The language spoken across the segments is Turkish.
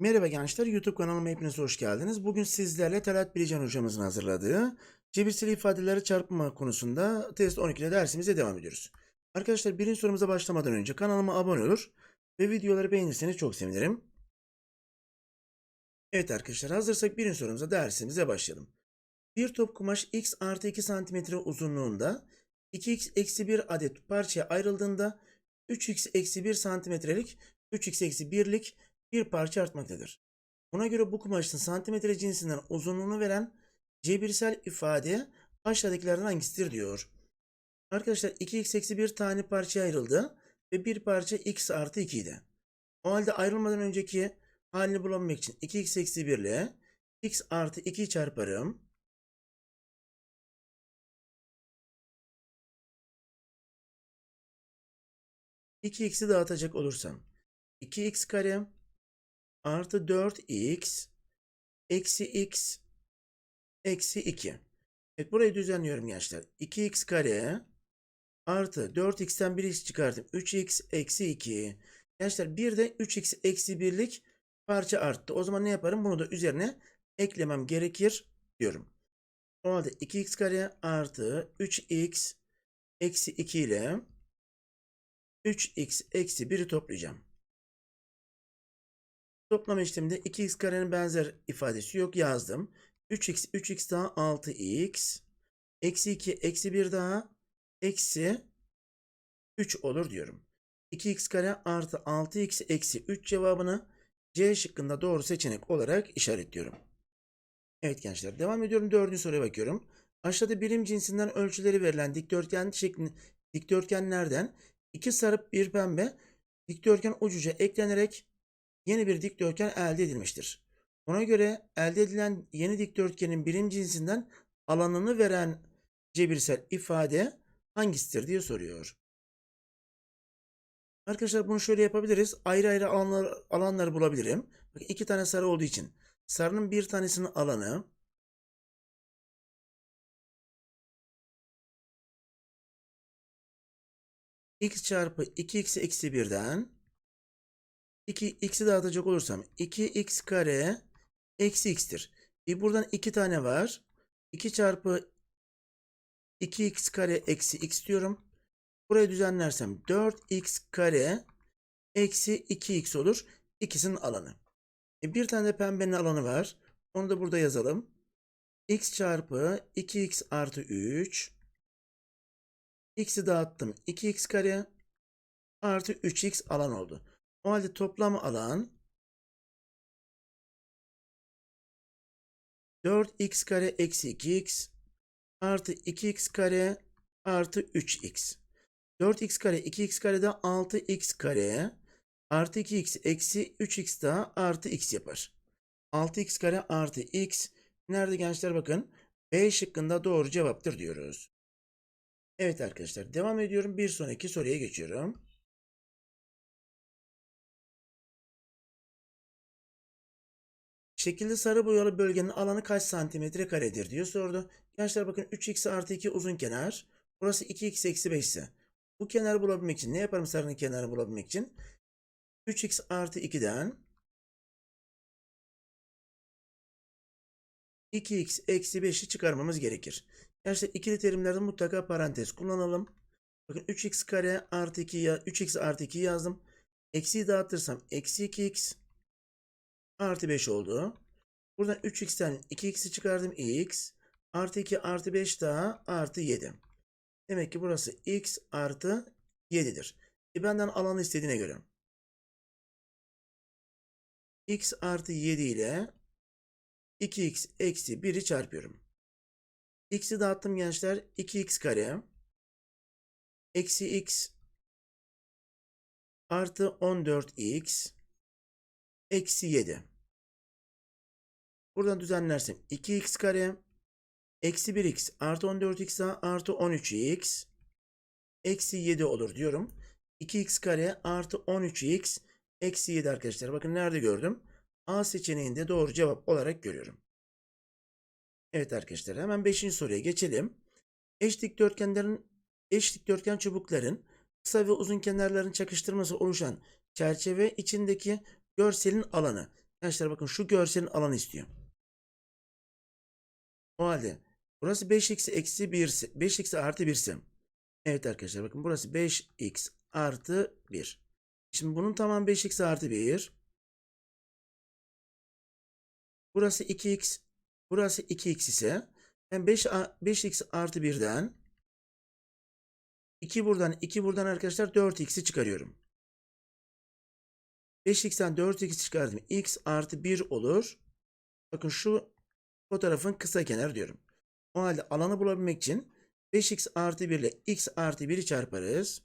Merhaba gençler, YouTube kanalıma hepiniz hoş geldiniz. Bugün sizlerle Talat Bilecan hocamızın hazırladığı cebirsel ifadeleri çarpma konusunda test 12'de dersimize devam ediyoruz. Arkadaşlar birinci sorumuza başlamadan önce kanalıma abone olur ve videoları beğenirseniz çok sevinirim. Evet arkadaşlar hazırsak birinci sorumuza dersimize başlayalım. Bir top kumaş x artı 2 cm uzunluğunda 2x eksi 1 adet parçaya ayrıldığında 3x eksi 1 santimetrelik 3x eksi 1'lik bir parça artmaktadır. Buna göre bu kumaşın santimetre cinsinden uzunluğunu veren cebirsel ifade aşağıdakilerden hangisidir diyor. Arkadaşlar 2x eksi 1 tane parçaya ayrıldı ve bir parça x artı 2 idi. O halde ayrılmadan önceki halini bulabilmek için 2x eksi 1 ile x artı 2'yi çarparım. İki x'i dağıtacak olursam 2x kare artı 4x eksi x eksi 2. Evet burayı düzenliyorum gençler. 2x kare artı 4x'ten 1x çıkardım. 3x eksi 2. Gençler bir de 3x eksi 1'lik parça arttı. O zaman ne yaparım? Bunu da üzerine eklemem gerekir diyorum. O halde 2x kare artı 3x eksi 2 ile 3x eksi 1'i toplayacağım. Toplama işleminde 2x karenin benzer ifadesi yok yazdım. 3x 3x daha 6x eksi 2 eksi 1 daha eksi 3 olur diyorum. 2x kare artı 6x eksi 3 cevabını C şıkkında doğru seçenek olarak işaretliyorum. Evet gençler devam ediyorum. Dördüncü soruya bakıyorum. Aşağıda birim cinsinden ölçüleri verilen dikdörtgen şeklinde dikdörtgenlerden iki sarı bir pembe dikdörtgen ucuca eklenerek yeni bir dikdörtgen elde edilmiştir. Ona göre elde edilen yeni dikdörtgenin birim cinsinden alanını veren cebirsel ifade hangisidir diye soruyor. Arkadaşlar bunu şöyle yapabiliriz. Ayrı ayrı alanlar, alanları bulabilirim. Bakın iki tane sarı olduğu için sarının bir tanesinin alanı x çarpı 2x eksi 1'den 2 x'i dağıtacak olursam 2x kare eksi x'tir. E buradan 2 tane var. 2 çarpı 2x kare eksi x diyorum. Burayı düzenlersem 4x kare eksi 2x olur. İkisinin alanı. E bir tane de pembenin alanı var. Onu da burada yazalım. x çarpı 2x artı 3 x'i dağıttım. 2x kare artı 3x alan oldu. O halde toplam alan 4x kare eksi 2x artı 2x kare artı 3x. 4x kare 2x kare de 6x kare artı 2x eksi 3x daha artı x yapar. 6x kare artı x nerede gençler bakın B şıkkında doğru cevaptır diyoruz. Evet arkadaşlar devam ediyorum. Bir sonraki soruya geçiyorum. Şekilde sarı boyalı bölgenin alanı kaç santimetre karedir diye sordu. Gençler bakın 3x artı 2 uzun kenar. Burası 2x eksi 5 ise. Bu kenarı bulabilmek için ne yaparım sarının kenarını bulabilmek için? 3x artı 2'den 2x eksi 5'i çıkarmamız gerekir. Gençler ikili terimlerde mutlaka parantez kullanalım. Bakın 3x kare artı 2 ya 3x artı 2 yazdım. Eksiyi dağıtırsam eksi 2x artı 5 oldu. Buradan 3x'ten 2x'i çıkardım x artı 2 artı 5 daha artı 7. Demek ki burası x artı 7'dir. E benden alanı istediğine göre. x artı 7 ile 2x eksi 1'i çarpıyorum. x'i dağıttım gençler. 2x kare eksi x artı 14x eksi 7. Buradan düzenlersem 2x kare eksi 1x artı 14x daha artı 13x eksi 7 olur diyorum. 2x kare artı 13x eksi 7 arkadaşlar. Bakın nerede gördüm? A seçeneğinde doğru cevap olarak görüyorum. Evet arkadaşlar hemen 5. soruya geçelim. Eş dikdörtgenlerin eş dikdörtgen çubukların kısa ve uzun kenarların çakıştırması oluşan çerçeve içindeki görselin alanı. Gençler bakın şu görselin alanı istiyor. O halde burası 5x eksi 1 ise 5x artı 1 ise Evet arkadaşlar bakın burası 5x artı 1. Şimdi bunun tamam 5x artı 1. Burası 2x. Burası 2x ise ben 5, 5x artı 1'den 2 buradan 2 buradan arkadaşlar 4x'i çıkarıyorum. 5x'ten 4x çıkardım. x artı 1 olur. Bakın şu fotoğrafın kısa kenar diyorum. O halde alanı bulabilmek için 5x artı 1 ile x artı 1'i çarparız.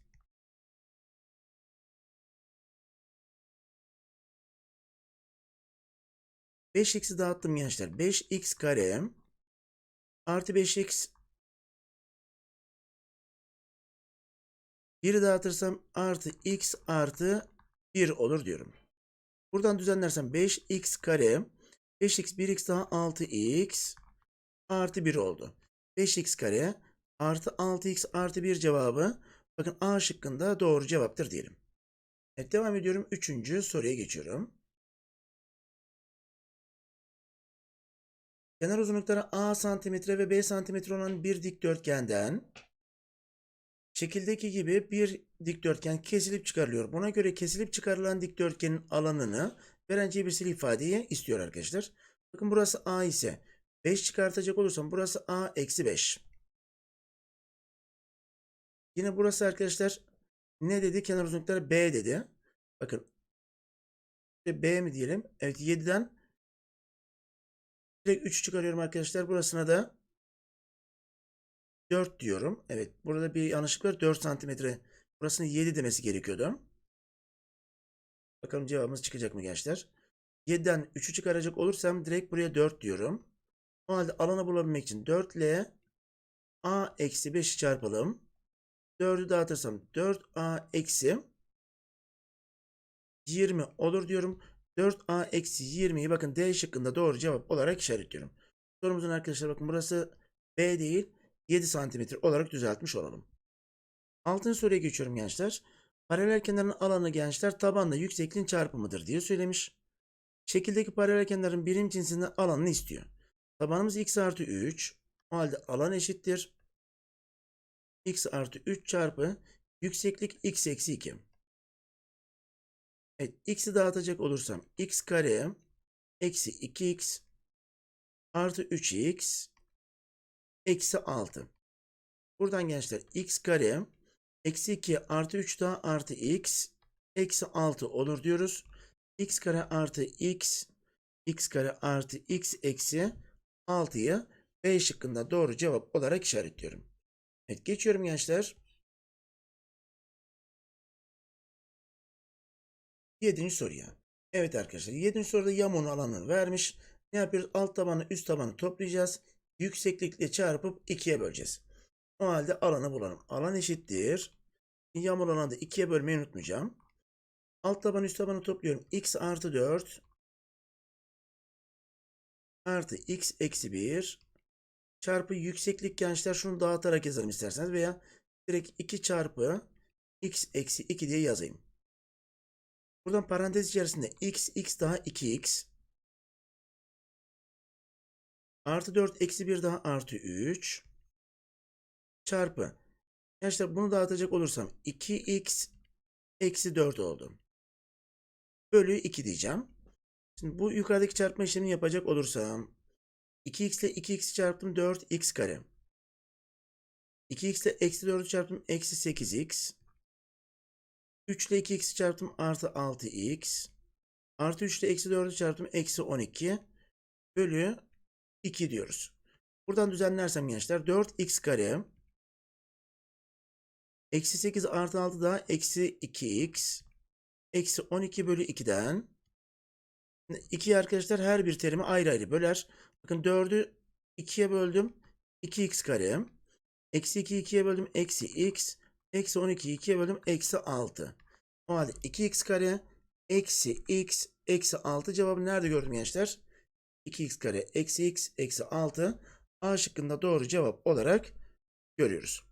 Beş x'i dağıttım gençler. 5x kare artı 5x 1'i dağıtırsam artı x artı 1 olur diyorum. Buradan düzenlersem 5x kare 5x 1x daha 6x artı 1 oldu. 5x kare artı 6x artı 1 cevabı bakın A şıkkında doğru cevaptır diyelim. Evet devam ediyorum. Üçüncü soruya geçiyorum. Kenar uzunlukları A santimetre ve B santimetre olan bir dikdörtgenden şekildeki gibi bir dikdörtgen kesilip çıkarılıyor. Buna göre kesilip çıkarılan dikdörtgenin alanını veren cebirsel ifadeyi istiyor arkadaşlar. Bakın burası A ise 5 çıkartacak olursam burası A eksi 5. Yine burası arkadaşlar ne dedi? Kenar uzunlukları B dedi. Bakın B mi diyelim? Evet 7'den direkt 3 çıkarıyorum arkadaşlar. Burasına da 4 diyorum. Evet burada bir yanlışlık var. 4 santimetre. Burasını 7 demesi gerekiyordu. Bakalım cevabımız çıkacak mı gençler? 7'den 3'ü çıkaracak olursam direkt buraya 4 diyorum. O halde alanı bulabilmek için 4 ile a eksi 5'i çarpalım. 4'ü dağıtırsam 4a eksi 20 olur diyorum. 4a eksi 20'yi bakın D şıkkında doğru cevap olarak işaretliyorum. Sorumuzun arkadaşlar bakın burası B değil 7 santimetre olarak düzeltmiş olalım. Altıncı soruya geçiyorum gençler. Paralel kenarın alanı gençler tabanla yüksekliğin çarpımıdır diye söylemiş. Şekildeki paralel kenarın birim cinsinden alanını istiyor. Tabanımız x artı 3. O halde alan eşittir. x artı 3 çarpı yükseklik x eksi 2. Evet x'i dağıtacak olursam x kare eksi 2x artı 3x eksi 6. Buradan gençler x kare eksi 2 artı 3 daha artı x eksi 6 olur diyoruz. x kare artı x x kare artı x eksi 6'yı B şıkkında doğru cevap olarak işaretliyorum. Evet geçiyorum gençler. Yedinci soruya. Evet arkadaşlar yedinci soruda yamonu alanı vermiş. Ne yapıyoruz? Alt tabanı üst tabanı toplayacağız. Yükseklikle çarpıp 2'ye böleceğiz. O halde alanı bulalım. Alan eşittir. Yağmur alanı da 2'ye bölmeyi unutmayacağım. Alt taban üst tabanı topluyorum. x artı 4 artı x eksi 1 çarpı yükseklik gençler şunu dağıtarak yazalım isterseniz veya direkt 2 çarpı x eksi 2 diye yazayım. Buradan parantez içerisinde x x daha 2x artı 4 eksi 1 daha artı 3 çarpı gençler bunu dağıtacak olursam 2x eksi 4 oldu. Bölü 2 diyeceğim. Şimdi bu yukarıdaki çarpma işlemini yapacak olursam 2x ile 2x çarptım 4x kare. 2x ile eksi 4'ü çarptım eksi 8x. 3 ile 2x çarptım artı 6x. Artı 3 ile eksi 4'ü çarptım eksi 12. Bölü 2 diyoruz. Buradan düzenlersem gençler 4x kare. Eksi 8 artı 6 daha eksi 2x. Eksi 12 bölü 2'den 2 arkadaşlar her bir terimi ayrı ayrı böler. Bakın 4'ü 2'ye böldüm. 2x kare. Eksi 2'yi 2'ye böldüm. Eksi x. Eksi 12'yi 2'ye böldüm. Eksi 6. O halde 2x kare. Eksi x. Eksi 6 cevabı nerede gördüm gençler? 2x kare eksi x eksi 6 A şıkkında doğru cevap olarak görüyoruz.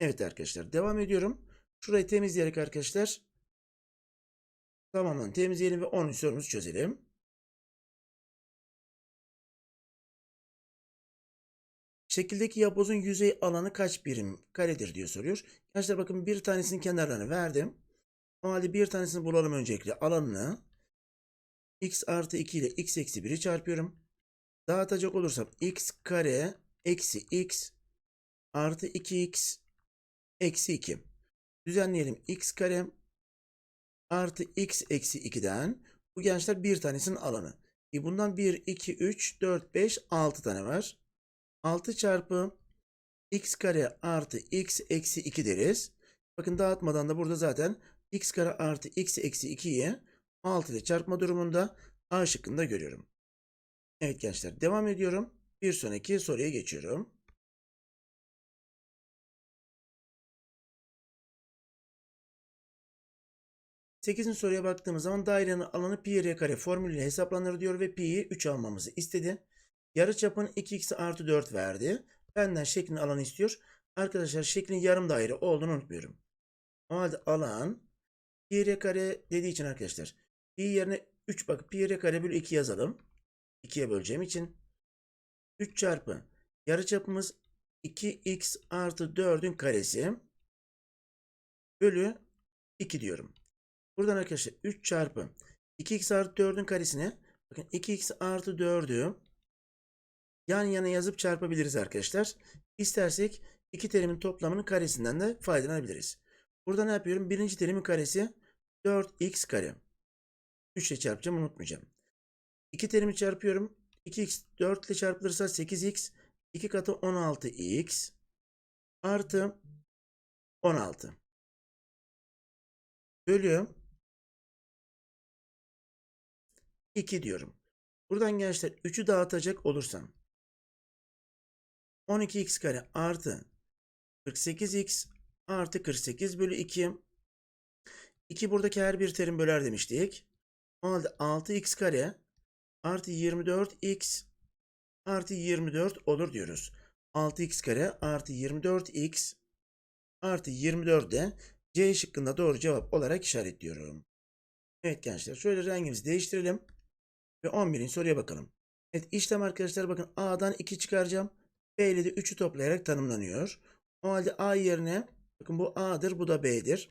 Evet arkadaşlar devam ediyorum. Şurayı temizleyerek arkadaşlar tamamen temizleyelim ve 10. sorumuzu çözelim. Şekildeki yapbozun yüzey alanı kaç birim karedir diye soruyor. Arkadaşlar bakın bir tanesinin kenarlarını verdim. O halde bir tanesini bulalım öncelikle alanını x artı 2 ile x eksi 1'i çarpıyorum. Dağıtacak olursam x kare eksi x artı 2x eksi 2. Düzenleyelim x kare artı x eksi 2'den bu gençler bir tanesinin alanı. E bundan 1, 2, 3, 4, 5, 6 tane var. 6 çarpı x kare artı x eksi 2 deriz. Bakın dağıtmadan da burada zaten x kare artı x eksi 2'yi 6 ile çarpma durumunda A şıkkında görüyorum. Evet gençler devam ediyorum. Bir sonraki soruya geçiyorum. Sekizinci soruya baktığımız zaman dairenin alanı pi r kare formülüyle hesaplanır diyor ve pi'yi 3 almamızı istedi. Yarıçapın 2x artı 4 verdi. Benden şeklin alanı istiyor. Arkadaşlar şeklin yarım daire olduğunu unutmuyorum. O halde alan pi r kare dediği için arkadaşlar pi yerine 3 bak pi r kare bölü 2 yazalım. 2'ye böleceğim için 3 çarpı yarıçapımız 2x artı 4'ün karesi bölü 2 diyorum. Buradan arkadaşlar 3 çarpı 2x artı 4'ün karesine bakın 2x artı 4'ü yan yana yazıp çarpabiliriz arkadaşlar. İstersek iki terimin toplamının karesinden de faydalanabiliriz. Burada ne yapıyorum? Birinci terimin karesi 4x kare. 3 ile çarpacağım unutmayacağım. İki terimi çarpıyorum. 2x 4 ile çarpılırsa 8x 2 katı 16x artı 16 bölü 2 diyorum. Buradan gençler 3'ü dağıtacak olursam 12x kare artı 48x artı 48 bölü 2 2 buradaki her bir terim böler demiştik. O halde 6x kare artı 24x artı 24 olur diyoruz. 6x kare artı 24x artı 24 de C şıkkında doğru cevap olarak işaretliyorum. Evet gençler şöyle rengimizi değiştirelim. Ve 11. soruya bakalım. Evet işlem arkadaşlar bakın A'dan 2 çıkaracağım. B ile de 3'ü toplayarak tanımlanıyor. O halde A yerine bakın bu A'dır bu da B'dir.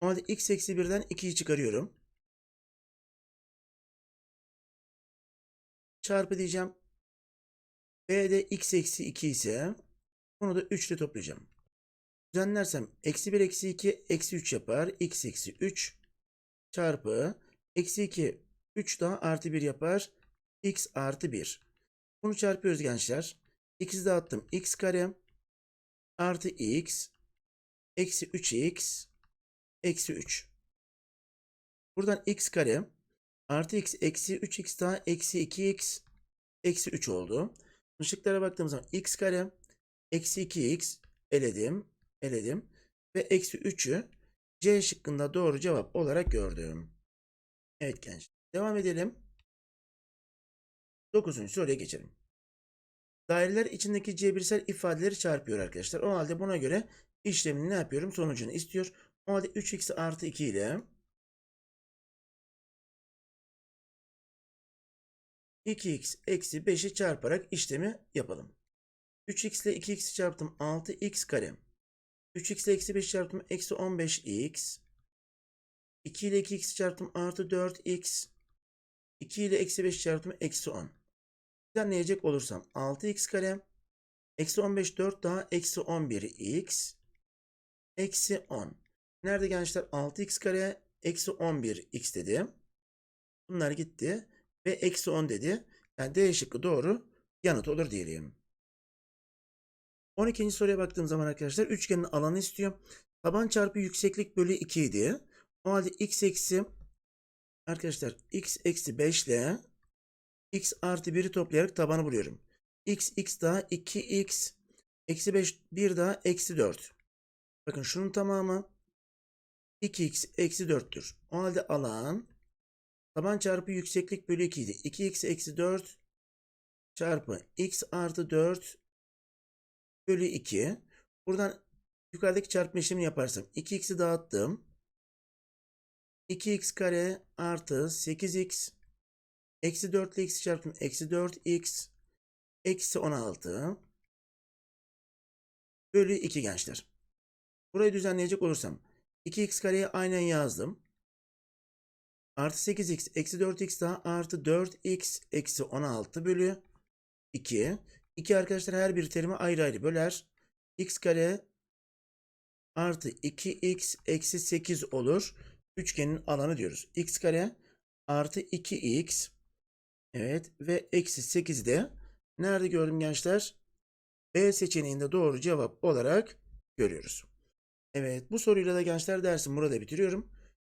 O halde x eksi 1'den 2'yi çıkarıyorum. Çarpı diyeceğim. B'de x eksi 2 ise bunu da 3 ile toplayacağım. Düzenlersem eksi 1 eksi 2 eksi 3 yapar. x eksi 3 çarpı eksi 2 3 daha artı 1 yapar. x artı 1. Bunu çarpıyoruz gençler. X'i dağıttım. x kare artı x eksi 3x eksi 3. Buradan x kare artı x eksi 3x daha eksi 2x eksi 3 oldu. Işıklara baktığımız zaman x kare eksi 2x eledim eledim ve eksi 3'ü C şıkkında doğru cevap olarak gördüm. Evet gençler. Devam edelim. 9. soruya geçelim. Daireler içindeki cebirsel ifadeleri çarpıyor arkadaşlar. O halde buna göre işlemini ne yapıyorum? Sonucunu istiyor. O halde 3x artı 2 ile 2x eksi 5'i çarparak işlemi yapalım. 3x ile 2x'i çarptım 6x kare. 3x ile eksi 5 çarptım eksi 15x. 2 ile 2x çarptım artı 4x. 2 ile eksi 5 çarptım eksi 10. Düzenleyecek olursam 6x kare. Eksi 15 4 daha eksi 11x. Eksi 10. Nerede gençler? 6x kare eksi 11x dedi. Bunlar gitti. Ve eksi 10 dedi. Yani D şıkkı doğru yanıt olur diyelim. 12. soruya baktığım zaman arkadaşlar üçgenin alanı istiyor. Taban çarpı yükseklik bölü 2 idi. O halde x eksi arkadaşlar x eksi 5 ile x artı 1'i toplayarak tabanı buluyorum. x x daha 2x eksi 5 1 daha eksi 4. Bakın şunun tamamı 2x eksi 4'tür. O halde alan taban çarpı yükseklik bölü 2 idi. 2x eksi 4 çarpı x artı 4 bölü 2. Buradan yukarıdaki çarpma işlemini yaparsam 2x'i dağıttım. 2x kare artı 8x eksi 4 ile x çarptım. Eksi 4x eksi 16 bölü 2 gençler. Burayı düzenleyecek olursam 2x kareyi aynen yazdım. Artı 8x eksi 4x daha artı 4x eksi 16 bölü 2. 2 arkadaşlar her bir terimi ayrı ayrı böler. x kare artı 2x eksi 8 olur. Üçgenin alanı diyoruz. x kare artı 2x evet ve eksi 8 de nerede gördüm gençler? B seçeneğinde doğru cevap olarak görüyoruz. Evet bu soruyla da gençler dersimi burada bitiriyorum.